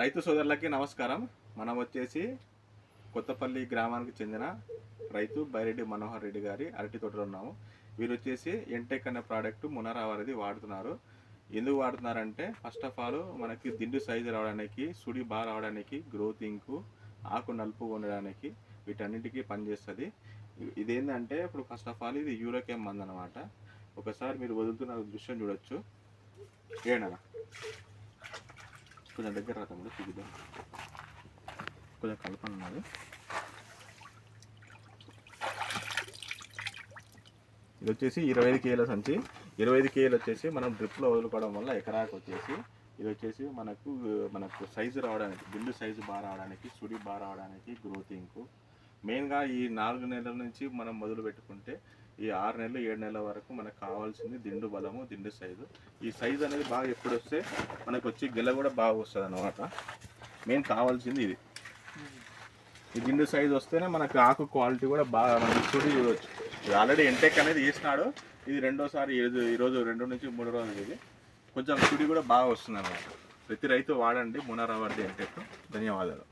రైతు సోదరులకి నమస్కారం. మనం వచ్చేసి కొత్తపల్లి గ్రామానికి చెందిన రైతు బైరెడ్డి మనోహర్ రెడ్డి గారి అరటి తోటలో ఉన్నాము. వీరు వచ్చేసి ఎంటెక్ అనే ప్రోడక్ట్ మునరావరిది వాడుతున్నారు. ఎందుకు వాడుతున్నారంటే ఫస్ట్ ఆఫ్ ఆల్ మనకి దిండు సైజు రావడానికి సుడి బాగా రావడానికి గ్రోతింగ్కు ఆకు నలుపు ఉండడానికి వీటన్నిటికీ పనిచేస్తుంది. ఇదేంటంటే ఇప్పుడు ఫస్ట్ ఆఫ్ ఆల్ ఇది యూరోకేమ్ మంది అనమాట ఒకసారి మీరు వదులుతున్న దృశ్యం చూడొచ్చు. ఏనా కొంచెం దగ్గర రా తమ్ముడు చూపిద్దాం కొంచెం కలపండి ఇది వచ్చేసి ఇరవై ఐదు కేల సంచి ఇరవై ఐదు కేలు వచ్చేసి మనం డ్రిప్లో వదులుకోవడం వల్ల ఎకరాకు వచ్చేసి ఇది వచ్చేసి మనకు మనకు సైజు రావడానికి బిల్లు సైజు బాగా రావడానికి సుడి బాగా రావడానికి గ్రోతింగ్కు మెయిన్గా ఈ నాలుగు నెలల నుంచి మనం మొదలు పెట్టుకుంటే ఈ ఆరు నెలలు ఏడు నెలల వరకు మనకు కావాల్సింది దిండు బలము దిండు సైజు. ఈ సైజు అనేది బాగా ఎప్పుడు వస్తే మనకు వచ్చి గెల కూడా బాగా వస్తుంది అనమాట మెయిన్ కావాల్సింది ఇది. ఈ దిండు సైజు వస్తేనే మనకు ఆకు క్వాలిటీ కూడా బాగా మనకి చూడి చూడవచ్చు ఇది ఆల్రెడీ ఎంటెక్ అనేది వేసినాడు ఇది రెండోసారి ఈరోజు ఈరోజు రెండు నుంచి మూడు రోజులు ఇది. కొంచెం చుడి కూడా బాగా వస్తుంది అనమాట ప్రతి రైతు వాడండి. మునరావర్ది ఎంటెక్. ధన్యవాదాలు.